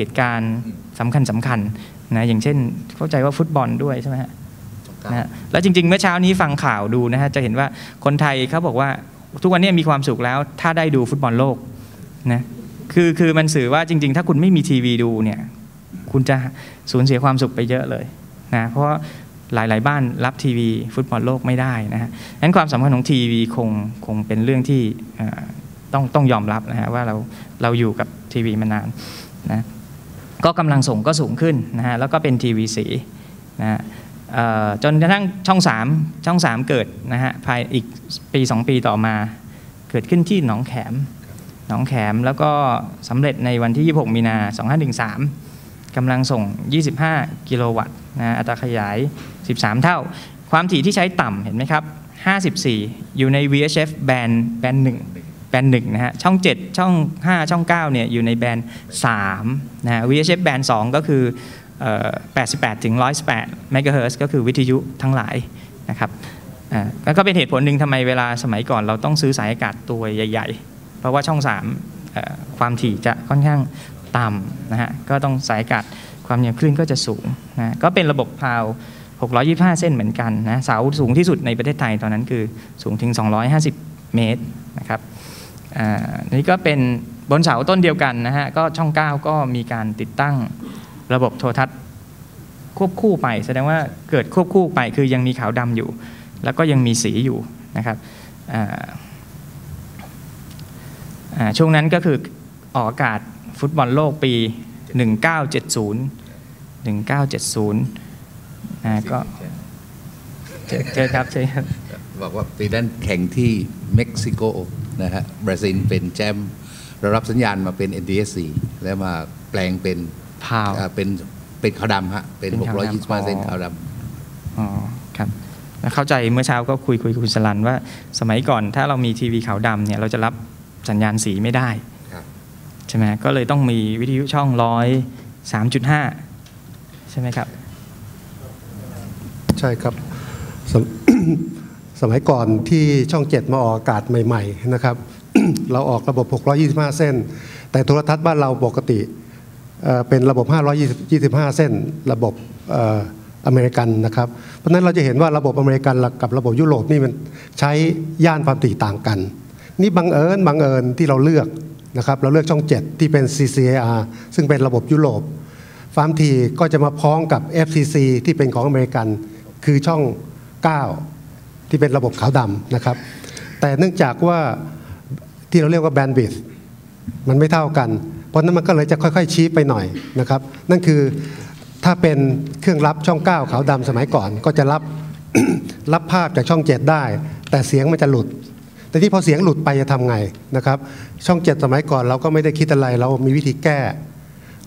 เหตุการณ์สำคัญสำคัญนะอย่างเช่นเข้าใจว่าฟุตบอลด้วยใช่ไหมฮะนะฮะแล้วจริง ๆ เมื่อเช้านี้ฟังข่าวดูนะฮะจะเห็นว่าคนไทยเขาบอกว่าทุกวันนี้มีความสุขแล้ว ถ้าได้ดูฟุตบอลโลกนะคือคือมันสื่อว่าจริง ๆ ถ้าคุณไม่มีทีวีดูเนี่ยคุณจะสูญเสียความสุขไปเยอะเลยนะเพราะหลาย ๆ บ้านรับทีวีฟุตบอลโลกไม่ได้นะฮะนั้นความสำคัญของทีวีคงคงเป็นเรื่องที่เอ่อต้องต้องยอมรับนะฮะว่าเราเราอยู่กับทีวีมานานนะ ก็กำลังส่งก็สูงขึ้นนะฮะแล้วก็เป็นทีวีสีนะฮะจนกระทั่งช่อง 3 ช่อง 3 เกิดนะฮะภายอีกปี 2 ปีต่อมาเกิดขึ้นที่หนองแขมหนองแขมแล้วก็สำเร็จในวันที่ 26 มีนา 2513กำลังส่ง 25 กิโลวัตต์นะฮะอัตราขยาย 13 เท่า ความถี่ที่ใช้ต่ำเห็นไหมครับ 54 อยู่ใน VHF แบน แบนหนึ่งแบนหนึ่งนะฮะช่อง 7 ช่อง 5 ช่อง9เนี่ยอยู่ในแบนด์3นะฮะ VHF แบนด์2ก็คือ88ถึง118เมกะเฮิร์ก็คือวิทยุทั้งหลายนะครับอ่าแล้วก็เป็นเหตุผลหนึ่งทำไมเวลาสมัยก่อนเราต้องซื้อสายอากาศตัวใหญ่ ๆ เพราะว่าช่อง3อความถี่จะค่อนข้างต่ำนะฮะก็ต้องสายอากาศความเหนียวคลื่นก็จะสูงนะฮะก็เป็นระบบพาว 625 เส้นเหมือนกันนะเสาสูงที่สุดในประเทศไทยตอนนั้นคือสูงถึง 250 เมตรนะครับ นี่ก็เป็นบนเสาต้นเดียวกันนะฮะก็ช่อง 9 ก็มีการติดตั้งระบบโทรทัศน์ควบคู่ไป แสดงว่าเกิดควบคู่ไปคือยังมีขาวดำอยู่ แล้วก็ยังมีสีอยู่นะครับอ่าอ่าช่วงนั้นก็คือออกอากาศฟุตบอลโลกปี 1970 1970นะก็เจอเจอครับเจอครับบอกว่าปีนั้นแข่งที่เม็กซิโก นะฮะบราซิลเป็นแชมป์เรารับสัญญาณมาเป็น NTSC แล้วมาแปลงเป็นพาวอ่าเป็นเป็นขาวดำฮะเป็นเป็นขาวดำ625เส้นขาวดอ๋อครับแล้วเข้าใจเมื่อเช้าก็คุยคุยกับคุณสลันว่าสมัยก่อนถ้าเรามีทีวีขาวดำเนี่ยเราจะรับสัญญาณสีไม่ได้ำครับใช่ไหมก็เลยต้องมีวิทยุช่องร้อยสามจุดห้าใช่ไหมครับ ใช่ครับ สมัยก่อนที่ช่องเจ็ดมาออกอากาศใหม่ๆนะครับ เราออกระบบ 625 เส้น แต่โทรทัศน์บ้านเราปกติเป็นระบบ 525 เส้น ระบบเอ่ออเมริกันนะครับ เพราะฉะนั้นเราจะเห็นว่าระบบอเมริกันกับระบบยุโรปนี่มันใช้ย่านความถี่ต่างกัน นี่บังเอิญบังเอิญที่เราเลือกนะครับเราเลือกช่อง 7 ที่เป็น CCAR ซึ่งเป็นระบบยุโรปความถี่ก็จะมาพ้องกับ FCC ที่เป็นของอเมริกัน คือช่อง 9 ที่เป็นระบบขาวดำนะครับ แต่เนื่องจากว่าที่เราเรียกว่าแบนด์วิดมันไม่เท่ากัน เพราะฉะนั้นมันก็เลยจะค่อย ๆ ชี้ไปหน่อยนะครับ นั่นคือถ้าเป็นเครื่องรับช่อง 9 ขาวดำสมัยก่อน ก็จะรับรับภาพจากช่อง 7 ได้ แต่เสียงมันจะหลุด แต่ที่พอเสียงหลุดไปจะทำไงนะครับ ช่อง 7 สมัยก่อนเราก็ไม่ได้คิดอะไร เรามีวิธีแก้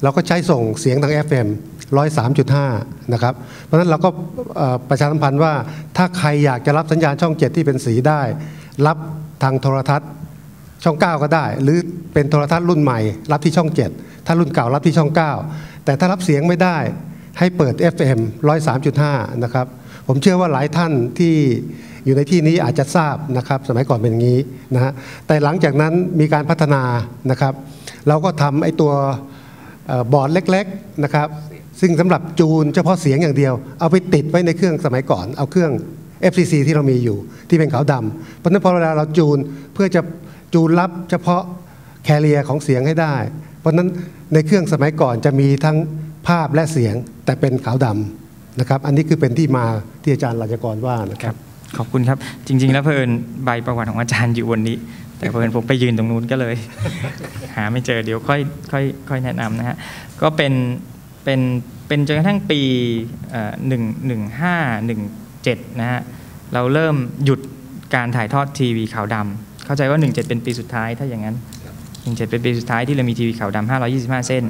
เราก็ใช้ส่งเสียงทาง FM 103.5 นะครับ เพราะฉะนั้นเราก็ประชาสัมพันธ์ว่าถ้าใครอยากจะรับสัญญาณช่อง 7 ที่เป็นสีได้ รับทางโทรทัศน์ช่อง 9 ก็ได้ หรือเป็นโทรทัศน์รุ่นใหม่ รับที่ช่อง 7 ถ้ารุ่นเก่ารับที่ช่อง 9 แต่ถ้ารับเสียงไม่ได้ให้เปิด FM 103.5 นะครับ ผมเชื่อว่าหลายท่านที่อยู่ในที่นี้อาจจะทราบนะครับ สมัยก่อนเป็นอย่างนี้นะฮะแต่หลังจากนั้นมีการพัฒนานะครับ เราก็ทำไอ้ตัว บอร์ดเล็กๆนะครับซึ่งสำหรับจูนเฉพาะเสียงอย่างเดียว เอาไปติดไว้ในเครื่องสมัยก่อน เอาเครื่อง FCC ที่เรามีอยู่ที่เป็นขาวดำเพราะฉะนั้นพอเวลาเราจูนเพื่อจะจูนรับเฉพาะแคเรียของเสียงให้ได้ เพราะฉะนั้นในเครื่องสมัยก่อนจะมีทั้งภาพและเสียงแต่เป็นขาวดำนะครับ อันนี้คือเป็นที่มาที่อาจารย์ราชกรว่านะคครัรับบขอบคุณครับ จริง ๆ แล้วเพลินใบประวัติของอาจารย์อยู่บนนี้ แต่เพลินผมไปยืนตรงนู้นก็เลย หาไม่เจอเดี๋ยวค่อยค่อยค่อยแนะนำนะฮะก็เป็นเป็นเป็นจนกระทั่งปีหนึ่งหนึ่งห้าหนึ่งเจ็ดนะฮะเราเริ่มหยุดการถ่ายทอดทีวีขาวดำเข้าใจว่า 17 เป็นปีสุดท้ายถ้าอย่างนั้น17เป็นปีสุดท้ายที่เรามีทีวีขาวดำ525 เส้น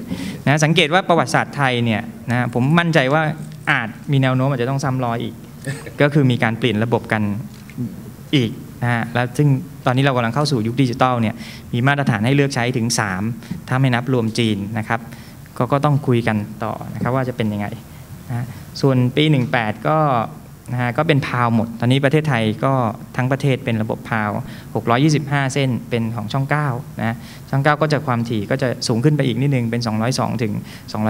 นะสังเกตว่าประวัติศาสตร์ไทยเนี่ยนะผมมั่นใจว่าอาจมีแนวโน้มอาจจะต้องซ้ำรอยอีก ก็คือมีการเปลี่ยนระบบกันอีก นะฮะแล้วซึ่งตอนนี้เรากำลังเข้าสู่ยุคดิจิตอลเนี่ยมีมาตรฐานให้เลือกใช้ถึง 3 ถ้าไม่นับรวมจีนนะครับก็ก็ต้องคุยกันต่อนะครับว่าจะเป็นยังไงนะฮะส่วนปี 18 ก็นะฮะก็เป็นพาวหมด ตอนนี้ประเทศไทยก็ทั้งประเทศเป็นระบบพาว 625 เส้นเป็นของช่อง9นะช่อง 9 ก็จะความถี่ก็จะสูงขึ้นไปอีกนิดนึงเป็น 202 ถึง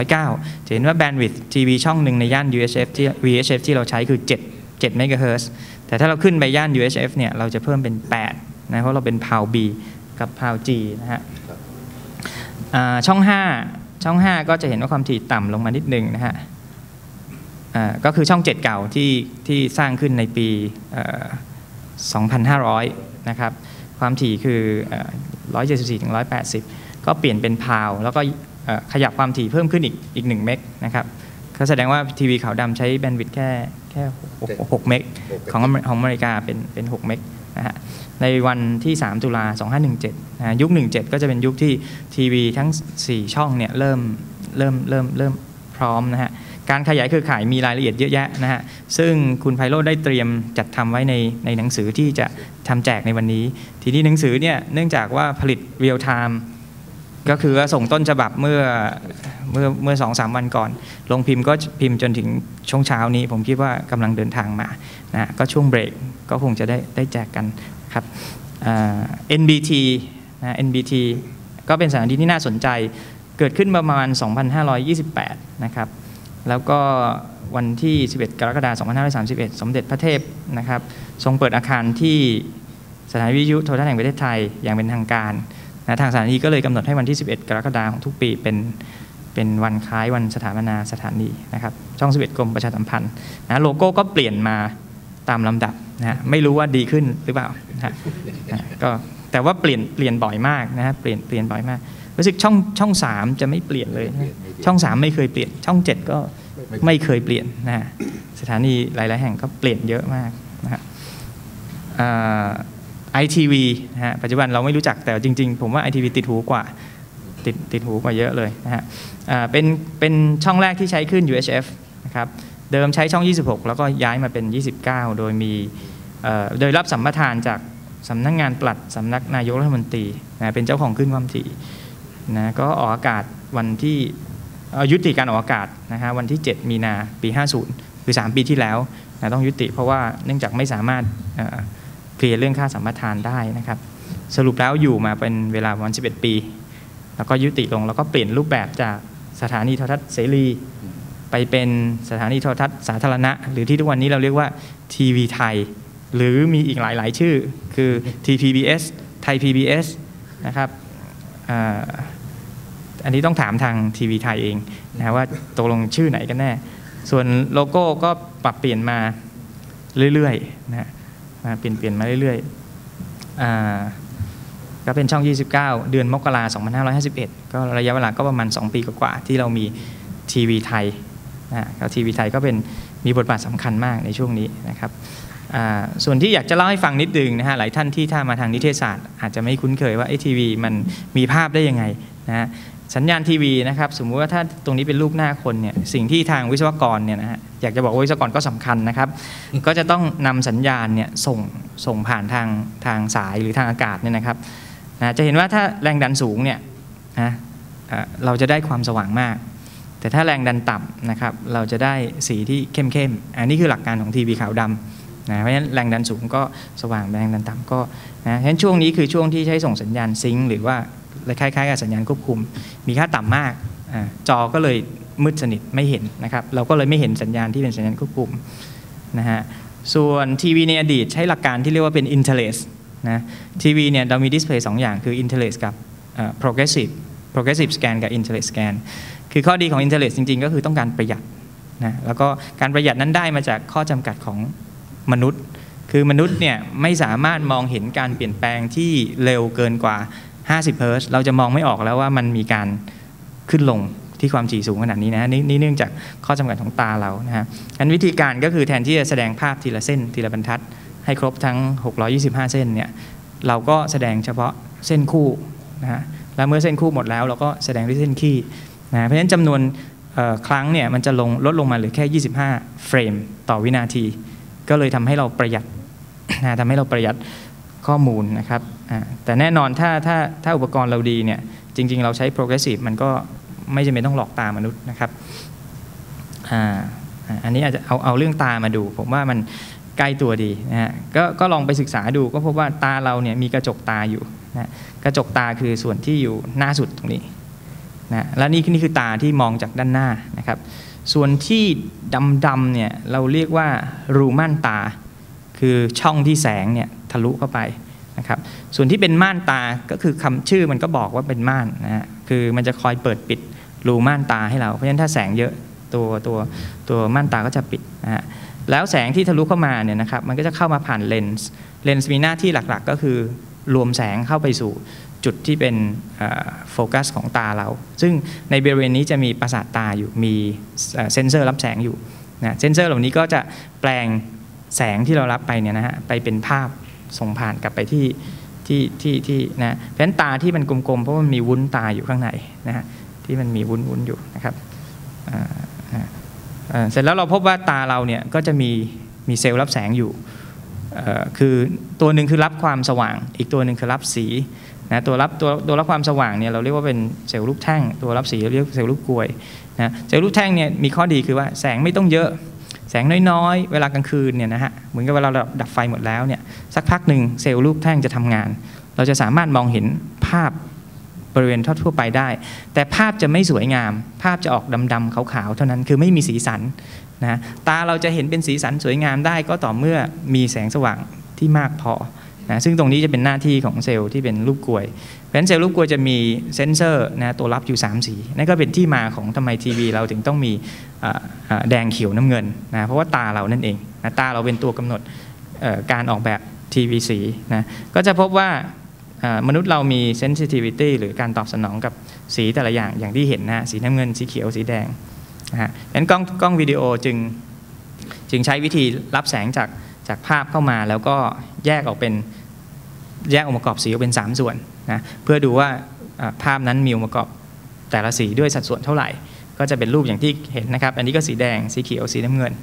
209 จะเห็นว่าแบนด์วิดต์ทีวีช่องหนึ่งในย่าน UHF ที่ VHF ที่เราใช้คือ 7 7เมกะเฮิรตซ์ แต่ถ้าเราขึ้นไปย่าน UHF เนี่ยเราจะเพิ่มเป็น8นะเพราะเราเป็นพาว B กับพาว G นะฮะอ่าช่อง 5 ช่อง 5 ก็จะเห็นว่าความถี่ต่ำลงมานิดนึงนะฮะอ่าก็คือช่อง 7 เก่าที่ที่สร้างขึ้นในปีเอ่อ2,500 นะครับ ความถี่คือเอ่อ174ถึง180 ก็เปลี่ยนเป็นพาว แล้วก็เอ่อขยับความถี่เพิ่มขึ้นอีกอีก1เมกนะครับ ก็แสดงว่าทีวีขาวดำใช้แบนด์วิดต์แค่แค่6 6เมกของอเมของอเมริกาเป็นเป็น6เมกนะฮะในวันที่ 3 ตุลา 2517นะฮะยุค 17 ก็จะเป็นยุคที่ทีวีทั้ง 4 ช่องเนี่ยเริ่มเริ่มเริ่มเริ่มพร้อมนะฮะการขยายเครือข่ายมีรายละเอียดเยอะแยะนะฮะ ซึ่งคุณไพโรจน์ได้เตรียมจัดทำไว้ในในหนังสือที่จะทำแจกในวันนี้ ทีนี้หนังสือเนี่ยเนื่องจากว่าผลิตเรียลไทม์ ก็คือว่าส่งต้นฉบับเมื่อเมื่อเมื่อสองสามวันก่อน ลงพิมพ์ก็พิมพ์จนถึงช่วงเช้านี้ ผมคิดว่ากำลังเดินทางมานะก็ช่วงเบรกก็คงจะได้ได้แจกกันครับอ่า NBT นะ NBT ก็เป็นสถานที่ที่น่าสนใจเกิดขึ้นประมาณ 2528 นะครับ แล้วก็วันที่ 11 กรกฎาคม 2531 สมเด็จพระเทพนะครับ ทรงเปิดอาคารที่สถานวิทยุโทรทัศน์แห่งประเทศไทยอย่างเป็นทางการ นะทางสถานีก็เลยกำหนดให้วันที่ 11 กรกฎาคมของทุกปีเป็นเป็นวันคล้ายวันสถาปนาสถานีนะครับช่อง 11 กรมประชาสัมพันธ์นะโลโก้ก็เปลี่ยนมาตามลำดับนะฮะไม่รู้ว่าดีขึ้นหรือเปล่านะฮะนะก็แต่ว่าเปลี่ยนเปลี่ยนบ่อยมากนะฮะเปลี่ยนเปลี่ยนบ่อยมากรู้สึกช่องช่องสามจะไม่เปลี่ยนเลยนะช่องสามไม่เคยเปลี่ยน ช่องเจ็ดก็ไม่เคยเปลี่ยนนะสถานีหลาย ๆ แห่งก็เปลี่ยนเยอะมากนะฮะไอทีวีนะฮะปัจจุบันเราไม่รู้จักแต่จริง ๆ ผมว่าไอทีวีติดหูกว่าติดติดหูกว่าเยอะเลยนะฮะเป็นเป็นช่องแรกที่ใช้ขึ้น UHF นะครับเดิมใช้ช่อง 26 แล้วก็ย้ายมาเป็น 29 โดยมีโดยรับสัมปทานจากสำนักงงานปลัดสำนักนายกรัฐมนตรีนะเป็นเจ้าของขึ้นความถี่นะก็ออกอากาศวันที่ยุติการออกอากาศนะฮะวันที่ 7 มีนาปี 50 คือ 3 ปีที่แล้วนะต้องยุติเพราะว่าเนื่องจากไม่สามารถ เคลียร์เรื่องค่าสัมปทานได้นะครับ สรุปแล้วอยู่มาเป็นเวลาประมาณ11 ปี แล้วก็ยุติลงแล้วก็เปลี่ยนรูปแบบจากสถานีโทรทัศน์เสรีไปเป็นสถานีโทรทัศน์สาธารณะ หรือที่ทุกวันนี้เราเรียกว่าทีวีไทย หรือมีอีกหลาย ๆ ชื่อคือ TPBS ไทย PBS นะครับออันนี้ต้องถามทางทีวีไทยเองนะว่าตกลงชื่อไหนกันแน่ ส่วนโลโก้ก็ปรับเปลี่ยนมาเรื่อยๆนะ ฮะเปลี่ยนเปลี่ยนมาเรื่อยๆก็เป็นช่อง 29 เดือนมกราคม2551 ก็ระยะเวลาก็ประมาณ 2 ปีกว่าๆที่เรามีทีวีไทยนะฮะก็ทีวีไทยก็เป็นมีบทบาทสำคัญมากในช่วงนี้นะครับส่วนที่อยากจะเล่าให้ฟังนิดนึงนะฮะหลายท่านที่ถ้ามาทางนิเทศศาสตร์ อาจจะไม่คุ้นเคยว่าไอ้ทีวีมันมีภาพได้ยังไงนะฮะ สัญญาณทีวีนะครับสมมุติว่าถ้าตรงนี้เป็นรูปหน้าคนเนี่ยสิ่งที่ทางวิศวกรเนี่ยนะฮะอยากจะบอกว่าวิศวกรก็สำคัญนะครับ ก็จะต้องนำสัญญาณเนี่ยส่งส่งผ่านทางทางสายหรือทางอากาศเนี่ยนะครับนะจะเห็นว่าถ้าแรงดันสูงเนี่ยนะเราจะได้ความสว่างมาก แต่ถ้าแรงดันต่ำนะครับเราจะได้สีที่เข้มๆอันนี้คือหลักการของทีวีขาวดำนะเพราะฉะนั้นแรงดันสูงก็สว่างแรงดันต่ำก็นะเพราะฉะนั้นช่วงนี้คือช่วงที่ใช้ส่งสัญญาณซิงค์หรือว่า คล้ายๆกับสัญญาณควบคุม มีค่าต่ำมากจอก็เลยมืดสนิทไม่เห็นนะครับ เราก็เลยไม่เห็นสัญญาณที่เป็นสัญญาณควบคุมนะฮะส่วนทีวีในอดีตใช้หลักการที่เรียกว่าเป็น interlace นะทีวีเนี่ยเรามีดิสเพลย์สองอย่างคือ interlace กับ progressive progressive scan กับ interlace scan คือข้อดีของ interlace จริง ๆ ก็คือต้องการประหยัดนะแล้วก็การประหยัดนั้นได้มาจากข้อจำกัดของมนุษย์ คือมนุษย์เนี่ยไม่สามารถมองเห็นการเปลี่ยนแปลงที่เร็วเกินกว่า 50เฮิร์ตซ์เราจะมองไม่ออกแล้วว่ามันมีการขึ้นลงที่ความถี่สูงขนาดนี้นะนี่นี่เนื่องจากข้อจำกัดของตาเรานะฮะงั้นวิธีการก็คือแทนที่จะแสดงภาพทีละเส้นทีละบรรทัด ให้ครบทั้ง 625 เส้นเนี่ยเราก็แสดงเฉพาะเส้นคู่นะฮะแล้วเมื่อเส้นคู่หมดแล้วเราก็แสดงด้วยเส้นคี่นะเพราะฉะนั้นจำนวนครั้งเนี่ยมันจะลงลดลงมาเหลือแค่ 25 เฟรมต่อวินาที ก็เลยทำให้เราประหยัดนะทำให้เราประหยัดข้อมูลนะครับ แต่แน่นอนถ้าถ้าถ้าอุปกรณ์เราดีเนี่ยจริง ๆ เราใช้ progressive มันก็ไม่จำเป็นต้องหลอกตามนุษย์นะครับอันนี้อาจจะเอาเอาเรื่องตามาดู ผมว่ามันใกล้ตัวดีนะฮะก็ก็ลองไปศึกษาดูก็พบว่าตาเราเนี่ยมีกระจกตาอยู่นะกระจกตาคือส่วนที่อยู่หน้าสุดตรงนี้นะและนี่นี่คือตาที่มองจากด้านหน้านะครับ ส่วนที่ดำๆเนี่ยเราเรียกว่ารูม่านตา คือช่องที่แสงเนี่ยทะลุเข้าไป นะครับส่วนที่เป็นม่านตาก็คือคำชื่อมันก็บอกว่าเป็นม่านนะฮะคือมันจะคอยเปิดปิดรูม่านตาให้เรา เพราะฉะนั้นถ้าแสงเยอะตัวตัวตัวม่านตาก็จะปิดนะฮะแล้วแสงที่ทะลุเข้ามาเนี่ยนะครับมันก็จะเข้ามาผ่านเลนส์เลนส์มีหน้าที่หลักๆ ก็คือรวมแสงเข้าไปสู่จุดที่เป็นโฟกัสของตาเรา ซึ่งในบริเวณนี้จะมีประสาทตาอยู่มีเอ่อเซนเซอร์รับแสงอยู่นะเซนเซอร์เหล่านี้ก็จะแปลงแสงที่เรารับไปเนี่ยนะฮะไปเป็นภาพ ส่งผ่านกลับไปที่ที่ที่ที่นะเพราะฉะนั้นตาที่มันกลมๆเพราะมันมีวุ้นตาอยู่ข้างในนะฮะที่มันมีวุ้นวุ้นๆอยู่นะครับเสร็จแล้วเราพบว่าตาเราเนี่ยก็จะมีมีเซลล์รับแสงอยู่คือตัวหนึ่งคือรับความสว่าง อีกตัวหนึ่งคือรับสีนะตัวรับตัวตัวรับความสว่างเนี่ยเราเรียกว่าเป็นเซลล์ลูกแท่ง ตัวรับสีเรียกเซลล์ลูกกลวยนะเซลล์ลูกแท่งเนี่ยมีข้อดีคือว่าแสงไม่ต้องเยอะ แสงน้อยๆ เวลากลางคืนเนี่ยนะฮะเหมือนกับเวลาเราดับไฟหมดแล้วเนี่ยสักพักหนึ่งเซลล์รูปแท่งจะทำงาน เราจะสามารถมองเห็นภาพบริเวณทั่วๆไปได้ แต่ภาพจะไม่สวยงาม ภาพจะออกดำๆขาวๆเท่านั้นคือไม่มีสีสันนะตาเราจะเห็นเป็นสีสันสวยงามได้ก็ต่อเมื่อมีแสงสว่างที่มากพอ นะซึ่งตรงนี้จะเป็นหน้าที่ของเซลล์ที่เป็นรูปกลวยเพราะฉะนั้นเซลล์รูปกลวยจะมีเซนเซอร์นะตัวรับอยู่ 3 สี นั่นก็เป็นที่มาของทำไมทีวีเราถึงต้องมีแดงเขียวน้ำเงินนะเพราะว่าตาเรานั่นเองนะตาเราเป็นตัวกำหนดการออกแบบทีวีสีนะก็จะพบว่ามนุษย์เรามี sensitivity หรือการตอบสนองกับสีแต่ละอย่างอย่างที่เห็นนะฮะสีน้ำเงินสีเขียวสีแดงนะฮะงั้นกล้องกล้องวิดีโอจึงจึงใช้วิธีรับแสงจาก จากภาพเข้ามาแล้วก็แยกออกเป็นแยกองค์ประกอบสีออกเป็น 3 ส่วนนะเพื่อดูว่าภาพนั้นมีองค์ประกอบแต่ละสีด้วยสัดส่วนเท่าไหร่ ก็จะเป็นรูปอย่างที่เห็นนะครับ อันนี้ก็สีแดงสีเขียวสีน้ำเงิน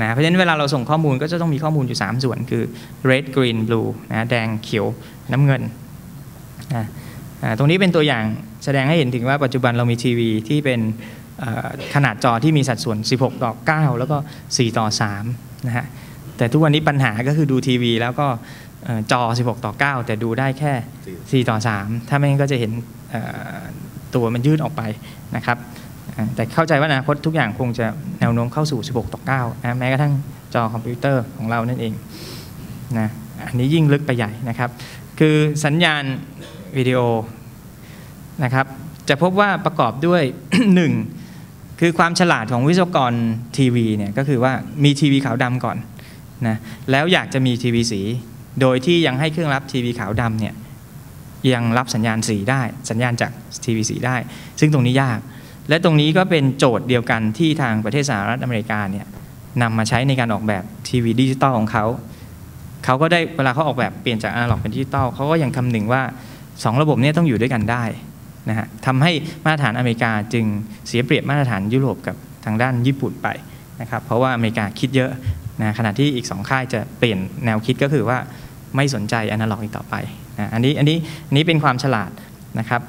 นะเพราะฉะนั้นเวลาเราส่งข้อมูลก็จะต้องมีข้อมูลอยู่ 3 ส่วนคือ red green blue นะแดงเขียวน้ำเงินนะตรงนี้เป็นตัวอย่างแสดงให้เห็นถึงว่าปัจจุบันเรามีทีวีที่เป็นขนาดจอที่มีสัดส่วน 16 ต่อ 9 แล้วก็ 4 ต่อ3นะฮะ แต่ทุกวันนี้ปัญหาก็คือดูทีวี แล้วก็เอ่อจอ 16 ต่อ 9 แต่ดูได้แค่ 4 ต่อ 3 ถ้าไม่งั้นก็จะเห็นเอ่อตัวมันยืดออกไปนะครับอ่าแต่เข้าใจว่าอนาคตทุกอย่างคงจะแนวโน้มเข้าสู่ 16 ต่อ 9 นะแม้กระทั่งจอคอมพิวเตอร์ของเรานั่นเองนะอันนี้ยิ่งลึกไปใหญ่นะครับ คือสัญญาณวิดีโอนะครับจะพบว่าประกอบด้วยหนึ่งคือความฉลาดของวิศวกรทีวีเนี่ยก็คือว่ามีทีวีขาวดำก่อน นะแล้วอยากจะมีทีวีสี โดยที่ยังให้เครื่องรับทีวีขาวดำเนี่ยยังรับสัญญาณสีได้ สัญญาณจากทีวีสีได้ ซึ่งตรงนี้ยาก และตรงนี้ก็เป็นโจทย์เดียวกันที่ทางประเทศสหรัฐอเมริกาเนี่ยนำมาใช้ในการออกแบบทีวีดิจิตอลของเขาเขาก็ได้เวลาเขาออกแบบเปลี่ยนจากอนาล็อกเป็นดิจิตอลเขาก็ยังคำนึงว่าสองระบบเนี้ต้องอยู่ด้วยกันได้นะฮะทำให้มาตรฐานอเมริกาจึงเสียเปรียบมาตรฐานยุโรปกับทางด้านญี่ปุ่นไปนะครับเพราะว่าอเมริกาคิดเยอะ นะขณะที่อีกสองค่ายจะเปลี่ยนแนวคิดก็คือว่าไม่สนใจอนาล็อกอีกต่อไปนะอันนี้อันนี้อันนี้เป็นความฉลาดนะครับ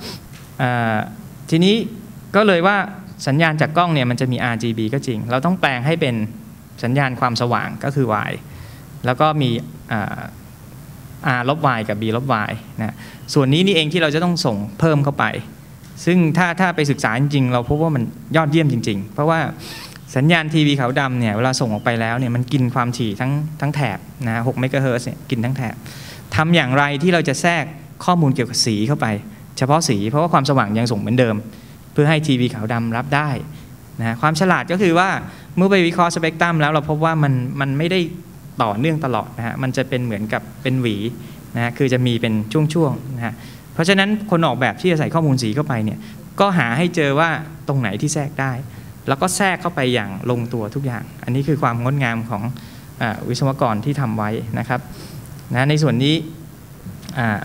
ทีนี้ก็เลยว่าสัญญาณจากกล้องเนี่ยมันจะมี RGB ก็จริง เราต้องแปลงให้เป็นสัญญาณความสว่างก็คือ Y แล้วก็มี R ลบ y กับ b ลบ y นะส่วนนี้นี่เองที่เราจะต้องส่งเพิ่มเข้าไป ซึ่งถ้าถ้าไปศึกษาจริงๆ เราพบว่ามันยอดเยี่ยมจริง ๆ เพราะว่า สัญญาณทีวีขาวดำเนี่ยเวลาส่งออกไปแล้วเนี่ยมันกินความถี่ทั้งทั้งแถบนะ6เมกะเฮิรตซ์เนี่ยกินทั้งแถบทำอย่างไรที่เราจะแทรกข้อมูลเกี่ยวกับสีเข้าไป เฉพาะสีเพราะว่าความสว่างยังส่งเหมือนเดิม เพื่อให้ทีวีขาวดำรับได้นะความฉลาดก็คือว่าเมื่อไปวิเคราะห์สเปกตรัมแล้วเราพบว่ามันมันไม่ได้ต่อเนื่องตลอดนะฮะมันจะเป็นเหมือนกับเป็นหวีนะฮะคือจะมีเป็นช่วงๆนะฮะเพราะฉะนั้นคนออกแบบที่จะใส่ข้อมูลสีเข้าไปเนี่ยก็หาให้เจอว่าตรงไหนที่แทรกได้ แล้วก็แทรกเข้าไปอย่างลงตัวทุกอย่าง อันนี้คือความงดงามของอวิศวกรที่ทำไว้นะครับนะในส่วนนี้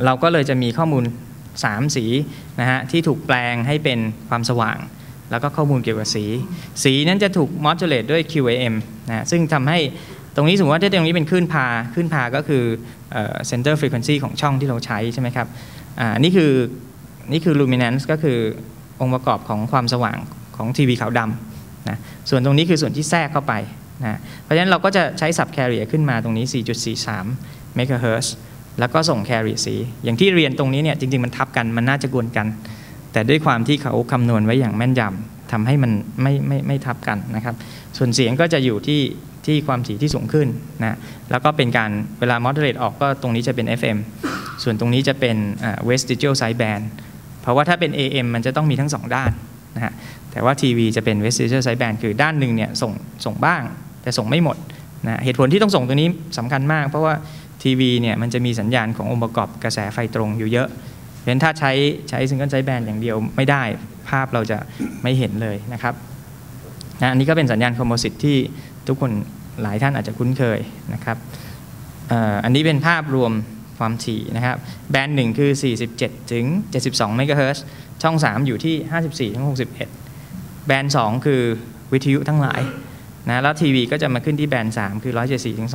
เราก็เลยจะมีข้อมูล 3 สีนะฮะที่ถูกแปลงให้เป็นความสว่าง แล้วก็ข้อมูลเกี่ยวกับสี สีนั้นจะถูก modulate ด้วย QAM นะซึ่งทำให้ตรงนี้สมมติว่าถ้าตรงนี้เป็นคลื่นพาคลื่นพาก็คือเอ่อ center frequency ของช่องที่เราใช้ใช่ไหมครับนี่คือนี่คือ luminance ก็คือองค์ประกอบของความสว่างของทีวีขาวดำ นะส่วนตรงนี้คือส่วนที่แทรกเข้าไปนะเพราะฉะนั้นเราก็จะใช้ sub carrier ขึ้นมาตรงนี้ 4.43 MHz แล้วก็ส่ง carrier สีอย่างที่เรียนตรงนี้เนี่ยจริง ๆ มันทับกันมันน่าจะกวนกัน แต่ด้วยความที่เขาคำนวณไว้อย่างแม่นยำทำให้มันไม่ไม่ไม่ทับกันนะครับ ส่วนเสียงก็จะอยู่ที่ที่ความถี่ที่สูงขึ้นนะแล้วก็เป็นการเวลา moderate ออกก็ตรงนี้จะเป็น FM ส่วนตรงนี้จะเป็น vestigial sideband เพราะว่าถ้าเป็น AM มันจะต้องมีทั้งสองด้าน แต่ว่าทีวีจะเป็น vestigial sideband คือด้านหนึ่งเนี่ยส่งส่งบ้าง แต่ส่งไม่หมดนะเหตุผลที่ต้องส่งตัวนี้สำคัญมาก เพราะว่าทีวีเนี่ยมันจะมีสัญญาณขององค์ประกอบกระแสไฟตรงอยู่เยอะเพราะฉะนั้นถ้าใช้ใช้ซิงเกิลไซด์แบนอย่างเดียวไม่ได้ภาพเราจะไม่เห็นเลยนะครับนะอันนี้ก็เป็นสัญญาณคอมโพสิตที่ทุกคนหลายท่านอาจจะคุ้นเคยนะครับอันนี้เป็นภาพรวมความถี่นะครับ แบนด์หนึ่งคือ 47 ถึง 72 เมกะเฮิรตซ์ช่อง 3 อยู่ที่ 54 ถึง 61 แบนด์2คือวิทยุทั้งหลายนะแล้วทีวีก็จะมาขึ้นที่แบนด์ 3 คือ 174ถึง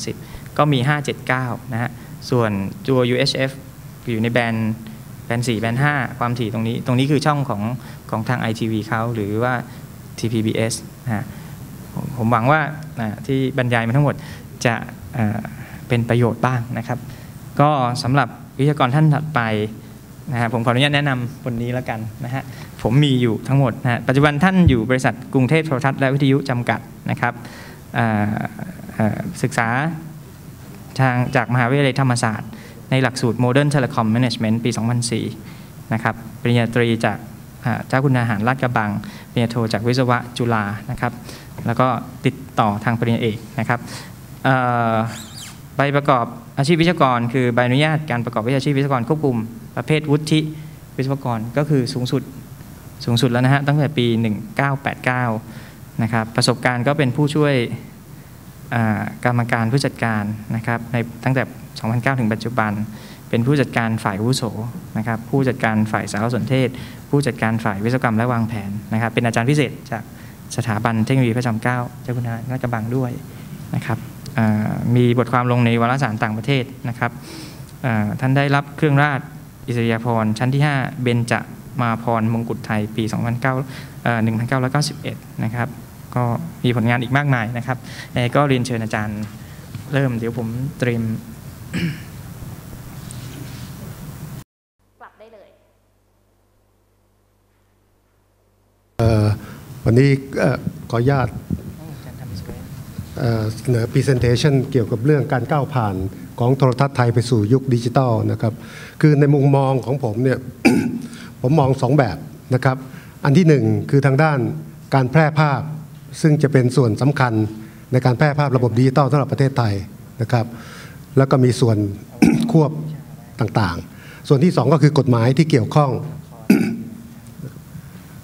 230 ก็มี 579 นะฮะ ส่วนตัว UHF อยู่ในแบนด์แบนด์ 4 แบนด์ 5 ความถี่ตรงนี้ ตรงนี้คือช่องของของทาง ITV เขาหรือว่า TPBS นะฮะผมหวังว่าที่บรรยายมาทั้งหมดจะเเป็นประโยชน์บ้างนะครับ ก็สำหรับวิทยากรท่านถัดไป นะฮะผมขออนุญาตแนะนำคนนี้แล้วกันนะฮะผมมีอยู่ทั้งหมดนะฮะปัจจุบันท่านอยู่บริษัทกรุงเทพโทรทัศน์และวิทยุจำกัดนะครับศึกษาทางจากมหาวิทยาลัยธรรมศาสตร์ ในหลักสูตร Modern Telecom Management ปี 2004 นะครับปริญญาตรีจากเจ้าคุณอาหารลาดกระบังปริญญาโทจากวิศวะจุฬานะครับ แล้วก็ติดต่อทางปริญญาเอกนะครับใบประกอบอาชีพวิศวกร คือใบอนุญาตการประกอบวิชาชีพวิศวกรควบคุม ประเภทวุฒิวิศวกรก็คือสูงสุดสูงสุดแล้วนะฮะตั้งแต่ปี 1989 นะครับประสบการณ์ก็เป็นผู้ช่วยกรรมการผู้จัดการนะครับในตั้งแต่ 2009 ถึงปัจจุบัน เป็นผู้จัดการฝ่ายวุโสนะครับผู้จัดการฝ่ายสารสนเทศ ผู้จัดการฝ่ายวิศวกรรมและวางแผนนะครับเป็นอาจารย์พิเศษจากสถาบันเทคโนโลยีพระจอมเกล้าเจ้าคุณอาลาดกระบังด้วยนะครับมีบทความลงในวารสารต่างประเทศนะครับท่านได้รับเครื่องราช อิสริยาภรณ์ชั้นที่ 5 เบญจมาพรมงกุฎไทยปี 2009เอ่อ1991 นะครับ ก็มีผลงานอีกมากมายนะครับยังไงก็เรียนเชิญอาจารย์เริ่มเดี๋ยวผมเตรียมกลับได้เลยเอ่อวันนี้เอ่อขออนุญาต เสนอ Presentation เกี่ยวกับเรื่องการก้าวผ่านของโทรทัศน์ไทยไปสู่ยุคดิจิทัลนะครับ คือในมุมมองของผมเนี่ยผมมองสองแบบนะครับ อันที่หนึ่งคือทางด้านการแพร่ภาพ ซึ่งจะเป็นส่วนสำคัญในการแพร่ภาพระบบดิจิทัลสำหรับประเทศไทยนะครับ แล้วก็มีส่วนควบต่างๆ ส่วนที่สองก็คือกฎหมายที่เกี่ยวข้อง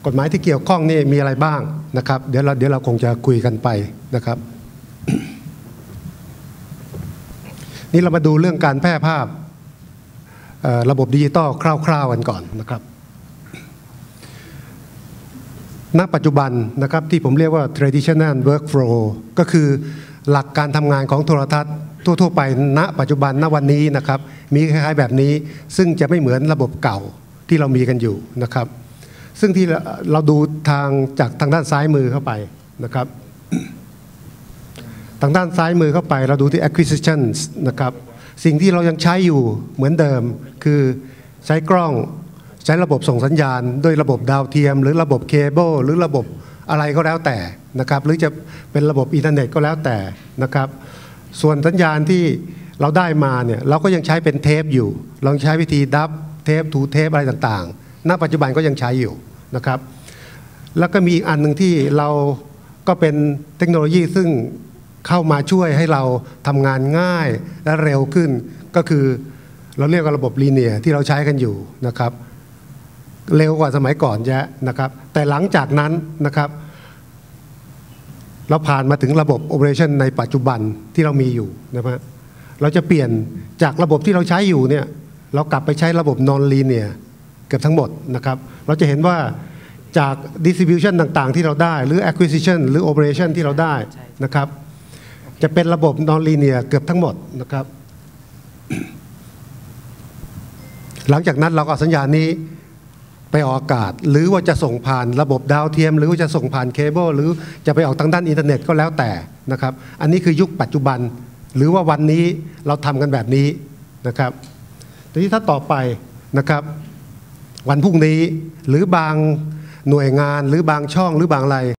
กฎหมายที่เกี่ยวข้องนี่มีอะไรบ้างนะครับ เดี๋ยวเราเดี๋ยวเราคงจะคุยกันไปนะครับ นี่เรามาดูเรื่องการแพร่ภาพระบบดิจิตอลคร่าวๆกันก่อนนะครับ ณ ปัจจุบันนะครับที่ผมเรียกว่า traditional workflow ก็คือหลักการทำงานของโทรทัศน์ทั่วๆไป ณ ปัจจุบัน ณ วันนี้นะครับ มีคล้ายๆแบบนี้ ซึ่งจะไม่เหมือนระบบเก่าที่เรามีกันอยู่นะครับ ซึ่งที่เราดูทางจากทางด้านซ้ายมือเข้าไปนะครับ ทางด้านซ้ายมือเข้าไปเราดูที่ acquisitions นะครับ สิ่งที่เรายังใช้อยู่เหมือนเดิม คือใช้กล้องใช้ระบบส่งสัญญาณ ด้วยระบบดาวเทียม หรือระบบเคเบิลหรือระบบอะไรก็แล้วแต่นะครับ หรือจะเป็นระบบอินเทอร์เน็ตก็แล้วแต่นะครับ ส่วนสัญญาณที่เราได้มาเนี่ยเราก็ยังใช้เป็นเทปอยู่ เราใช้วิธีดับเทปถูเทปอะไรต่างๆ ณ ปัจจุบันก็ยังใช้อยู่นะครับ แล้วก็มีอีกอันหนึ่งที่เราก็เป็นเทคโนโลยีซึ่ง เข้ามาช่วยให้เราทำงานง่ายและเร็วขึ้น ก็คือเราเรียกว่าระบบลีเนียที่เราใช้กันอยู่นะครับ เร็วกว่าสมัยก่อนเยอะนะครับ แต่หลังจากนั้นนะครับ เราผ่านมาถึงระบบ Operation ในปัจจุบันที่เรามีอยู่นะครับเราจะเปลี่ยนจากระบบที่เราใช้อยู่เนี่ยเรากลับไปใช้ระบบ non linear เกือบทั้งหมดนะครับ เราจะเห็นว่าจาก distribution ต่างๆ ที่เราได้ หรือ acquisition หรือ operation ที่เราได้นะครับ จะเป็นระบบ non linear เกือบทั้งหมดนะครับ หลังจากนั้นเราก็สัญญาณนี้ไปออกอากาศ หรือว่าจะส่งผ่านระบบดาวเทียม หรือว่าจะส่งผ่านเคเบิลหรือจะไปออกทางด้านอินเทอร์เน็ตก็แล้วแต่นะครับ อันนี้คือยุคปัจจุบัน หรือว่าวันนี้เราทำกันแบบนี้นะครับทีนี้ถ้าต่อไปนะครับ วันพรุ่งนี้หรือบางหน่วยงานหรือบางช่องหรือบางอะไร